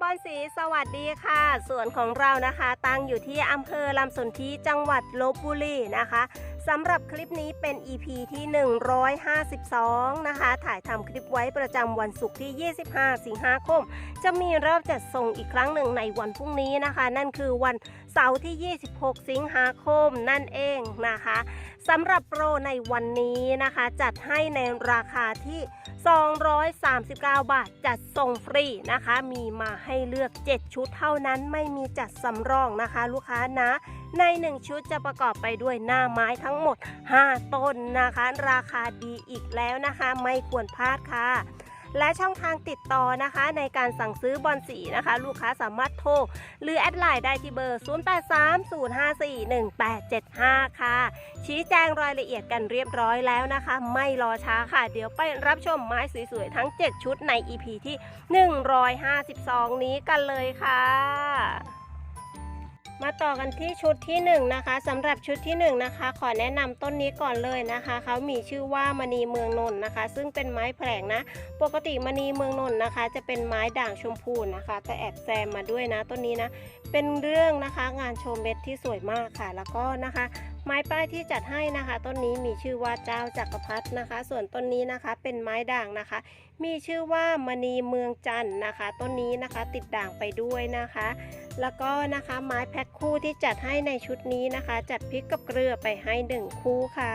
บอนสีสวัสดีค่ะส่วนของเรานะคะ ตั้งอยู่ที่อำเภอลำสนธิจังหวัดลบบุรีนะคะ สำหรับคลิปนี้เป็น EP ที่ 152 นะคะ ถ่ายทำคลิปไว้ประจำวันศุกร์ที่ 25 สิงหาคม จะมีรอบจัดส่งอีกครั้งหนึ่งในวันพรุ่งนี้นะคะ นั่นคือวันเสาร์ที่ 26 สิงหาคมนั่นเองนะคะสำหรับโปรในวันนี้นะคะ จัดให้ในราคาที่ 239 บาท จัดส่งฟรีนะคะ มีมาให้เลือก 7 ชุดเท่านั้นไม่มีจัดสำรองนะคะ ลูกค้านะ ใน 1 ชุดจะประกอบไปด้วยหน้าไม้ทั้งหมด 5 ต้นนะคะ ราคาดีอีกแล้วนะคะ ไม่ควรพลาดค่ะ และช่องทางติดต่อนะคะ ในการสั่งซื้อบอลสีนะคะ ลูกค้าสามารถโทร หรือแอดไลน์ได้ที่เบอร์ 0830541875 ค่ะ ชี้แจงรายละเอียดกันเรียบร้อยแล้วนะคะ ไม่รอช้าค่ะ เดี๋ยวไปรับชมไม้สวยๆ ทั้ง 7 ชุดใน EP ที่ 152 นี้กันเลยค่ะ มาต่อกันที่ชุดที่1นะคะสำหรับชุดที่1นะคะ ขอแนะนำต้นนี้ก่อนเลยนะคะเขามีชื่อว่ามณีเมืองนนท์นะคะ ซึ่งเป็นไม้แผลงนะ ปกติมณีเมืองนนท์นะคะ จะเป็นไม้ด่างชมพูนะคะ แต่แอบแซมมาด้วยนะต้นนี้นะ เป็นเรื่องนะคะงานโชว์เม็ดที่สวยมากค่ะ แล้วก็นะคะ ไม้ป้ายที่จัดให้นะคะ ต้นนี้มีชื่อว่าเจ้าจักรพรรดินะคะ ส่วนต้นนี้นะคะเป็นไม้ด่างนะคะ มีชื่อว่ามณีเมืองจันทร์นะคะ ต้นนี้นะคะติดด่างไปด้วยนะคะ แล้วก็นะคะไม้แพ็คคู่ที่จัดให้ในชุดนี้นะคะ จัดพริกกับเกลือไปให้หนึ่งคู่ค่ะ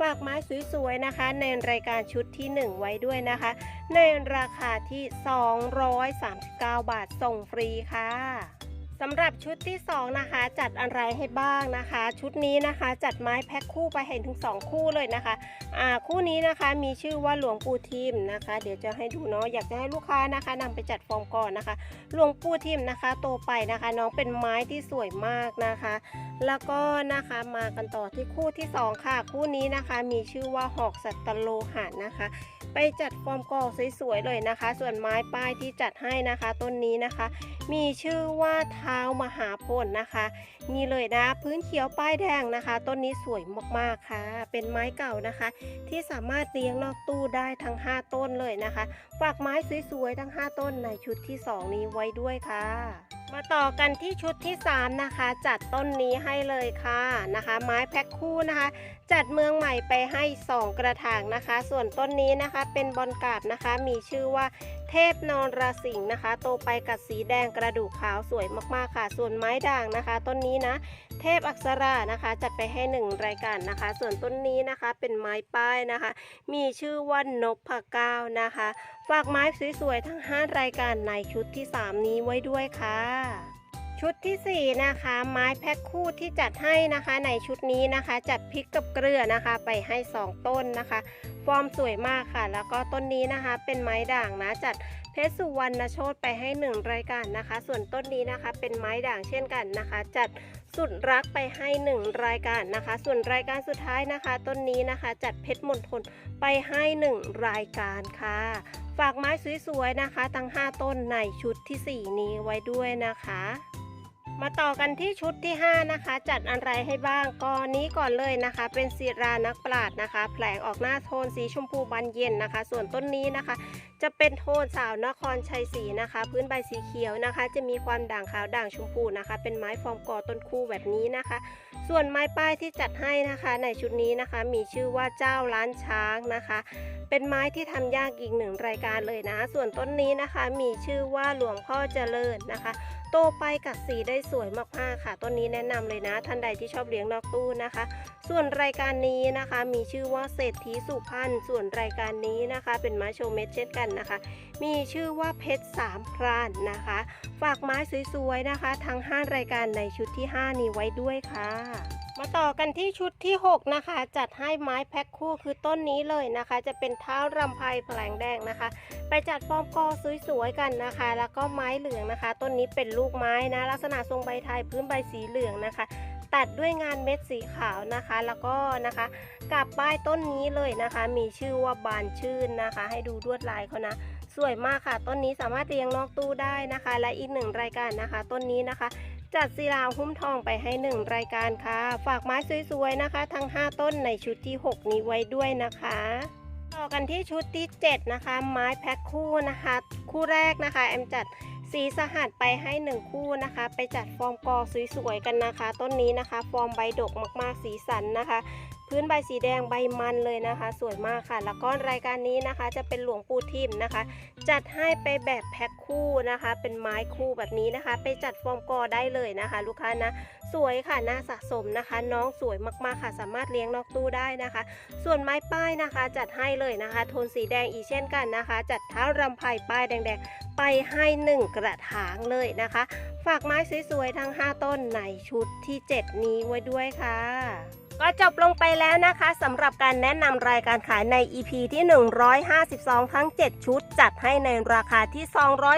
ฝากไม้สวยๆนะคะ ในรายการชุดที่ 1 ไว้ด้วยนะคะ ในราคาที่ 239 บาทส่งฟรีค่ะ สำหรับชุดที่ 2 นะคะ จัดอะไรให้บ้างนะคะ ชุดนี้นะคะ จัดไม้แพ็คคู่ไปเห็นถึง 2 คู่เลยนะคะอ่าคู่นี้นะคะมีชื่อว่าหลวงปู่ทิมนะคะ เดี๋ยวจะให้ดูเนาะอยากจะให้ลูกค้านะคะนำไปจัดฟอร์มก่อนนะคะ หลวงปู่ทิมนะคะ โตไปนะคะ น้องเป็นไม้ที่สวยมากนะคะ แล้วก็นะคะมากันต่อที่คู่ที่ 2 ค่ะ คู่นี้นะคะมีชื่อว่าหอกสัตตโลหะนะคะ ไปจัดฟอร์มกอสวยๆเลยนะคะ ส่วนไม้ป้ายที่จัดให้นะคะ ต้นนี้นะคะ มีชื่อว่าเท้ามหาพลนะคะ นี่เลยนะพื้นเขียวป้ายแดงนะคะ ต้นนี้สวยมากๆค่ะ เป็นไม้เก่านะคะ ที่สามารถเลี้ยงนอกตู้ได้ทั้ง 5 ต้นเลยนะคะฝากไม้สวยๆทั้ง 5 ต้นในชุดที่ 2 นี้ไว้ด้วยค่ะมาต่อกันที่ชุดที่ 3 นะคะ จัดต้นนี้ให้เลยค่ะนะคะ ไม้แพ็คคู่นะคะ จัดเมืองใหม่ไปให้ 2 กระถางนะคะ ส่วนต้นนี้นะคะเป็นบอลกาบนะคะ มีชื่อว่า เทพนอนราสิงห์นะคะ โตไปกัดสีแดงกระดูกขาวสวยมากๆค่ะ ส่วนไม้ด่างนะคะ ต้นนี้นะ เทพอักษรานะคะ จัดไปให้ 1 รายการนะคะ ส่วนต้นนี้นะคะเป็นไม้ป้ายนะคะ มีชื่อว่านกผัก้านะคะ ฝากไม้สวยๆทั้ง 5 รายการในชุดที่ 3 นี้ไว้ด้วยค่ะ ชุดทีสี่ 4 นะคะ ไม้แพ็คคู่ที่จัดให้นะคะ ในชุดนี้นะคะ จัดพริกกับเกลือนะคะ ไปให้ 2 ต้นนะคะ ฟอร์มสวยมากค่ะ แล้วก็ต้นนี้นะคะ เป็นไม้ด่างนะจัดเพชรสุวรรณโชตไปให้ 1 รายการนะคะ ส่วนต้นนี้นะคะ เป็นไม้ด่างเช่นกันนะคะ จัดสุดรักไปให้ 1 รายการนะคะ ส่วนรายการสุดท้ายนะคะ ต้นนี้นะคะ จัดเพชรมณฑลไปให้ 1 รายการค่ะฝากไม้สวยๆนะคะทั้ง 5 ต้นในชุดทีสี่ 4 นี้ไว้ด้วยนะคะ มาต่อกันที่ชุดที่ 5 นะคะ จัดอะไรให้บ้างก็นี้ก่อนเลยนะคะ เป็นศิรานักปราดนะคะ แผลงออกหน้าโทนสีชมพูบานเย็นนะคะ ส่วนต้นนี้นะคะ จะเป็นโทนสาวนครชัยศรีนะคะ พื้นใบสีเขียวนะคะ จะมีความด่างขาวด่างชมพูนะคะ เป็นไม้ฟอร์มกอต้นคู่แบบนี้นะคะ ส่วนไม้ป้ายที่จัดให้นะคะ ในชุดนี้นะคะ มีชื่อว่าเจ้าล้านช้างนะคะ เป็นไม้ที่ทำยากอีกหนึ่งรายการเลยนะ ส่วนต้นนี้นะคะ มีชื่อว่าหลวงพ่อเจริญนะคะโตไปกับสีได้สวยมากๆค่ะต้นนี้แนะนำเลยนะ ท่านใดที่ชอบเลี้ยงนอกตู้นะคะ ส่วนรายการนี้นะคะ มีชื่อว่าเศรษฐีสุพรรณส่วนรายการนี้นะคะ เป็นไม้โชว์เม็ดเช่นกันนะคะ มีชื่อว่าเพชรสามพรานนะคะ ฝากไม้สวยๆนะคะ ทั้ง 5 รายการในชุดที่ 5 นี้ไว้ด้วยค่ะ มาต่อกันที่ชุดที่ 6 นะคะ จัดให้ไม้แพ็คคู่คือต้นนี้เลยนะคะ จะเป็นเท้ารำไพแผลงแดงนะคะ ไปจัดฟอร์มกอสวยๆกันนะคะ แล้วก็ไม้เหลืองนะคะ ต้นนี้เป็นลูกไม้นะ ลักษณะทรงใบไทยพื้นใบสีเหลืองนะคะ ตัดด้วยงานเม็ดสีขาวนะคะ แล้วก็นะคะกับป้ายต้นนี้เลยนะคะ มีชื่อว่าบานชื่นนะคะ ให้ดูลวดลายเขานะสวยมากค่ะ ต้นนี้สามารถเรียงนอกตู้ได้นะคะ และอีกหนึ่งรายการนะคะ ต้นนี้นะคะ จัดศิลาหุ้มทองไปให้ 1 รายการค่ะ ฝากไม้สวยๆนะคะ ทั้ง 5 ต้นในชุดที่ 6 นี้ไว้ด้วยนะคะต่อกันที่ชุดที่ 7 นะคะ ไม้แพ็คคู่นะคะ คู่แรกนะคะ แอมจัด สีสหัสไปให้หนึ่งคู่นะคะ ไปจัดฟอร์มกอสวยๆกันนะคะ ต้นนี้นะคะ ฟอร์มใบดกมากๆสีสันนะคะ พื้นใบสีแดงใบมันเลยนะคะ สวยมากค่ะ แล้วก็รายการนี้นะคะจะเป็นหลวงปู่ทิมนะคะ จัดให้ไปแบบแพ็คคู่นะคะ เป็นไม้คู่แบบนี้นะคะ ไปจัดฟอร์มกอได้เลยนะคะ ลูกค้านะสวยค่ะน่าสะสมนะคะ น้องสวยมากๆค่ะ สามารถเลี้ยงนอกตู้ได้นะคะ ส่วนไม้ป้ายนะคะ จัดให้เลยนะคะ โทนสีแดงอีกเช่นกันนะคะ จัดเท้ารำไผ่ป้ายแดงๆ ไปให้หนึ่งกระถางเลยนะคะ ฝากไม้สวยๆทั้ง 5 ต้นในชุดที่ 7 นี้ไว้ด้วยค่ะ ก็จบลงไปแล้วนะคะสำหรับการแนะนำรายการขายใน EP ที่ 152 ทั้ง 7 ชุด จัดให้ในราคาที่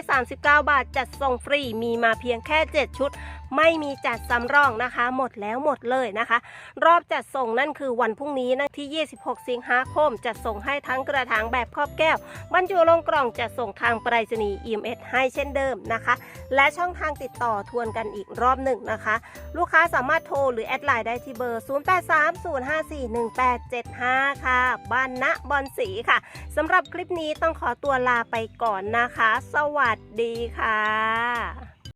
239 บาท จัดส่งฟรีมีมาเพียงแค่ 7 ชุด ไม่มีจัดสำรองนะคะ หมดแล้วหมดเลยนะคะ รอบจัดส่งนั่นคือวันพรุ่งนี้นะที่ 26 สิงหาคม จัดส่งให้ทั้งกระถางแบบครอบแก้ว บรรจุลงกล่องจัดส่งทางไปรษณีย์ EMS ให้เช่นเดิมนะคะ และช่องทางติดต่อทวนกันอีกรอบหนึ่งนะคะ ลูกค้าสามารถโทรหรือแอดไลน์ได้ที่เบอร์ 0830541875 ค่ะ บ้านณบอนสีค่ะสำหรับคลิปนี้ต้องขอตัวลาไปก่อนนะคะ สวัสดีค่ะ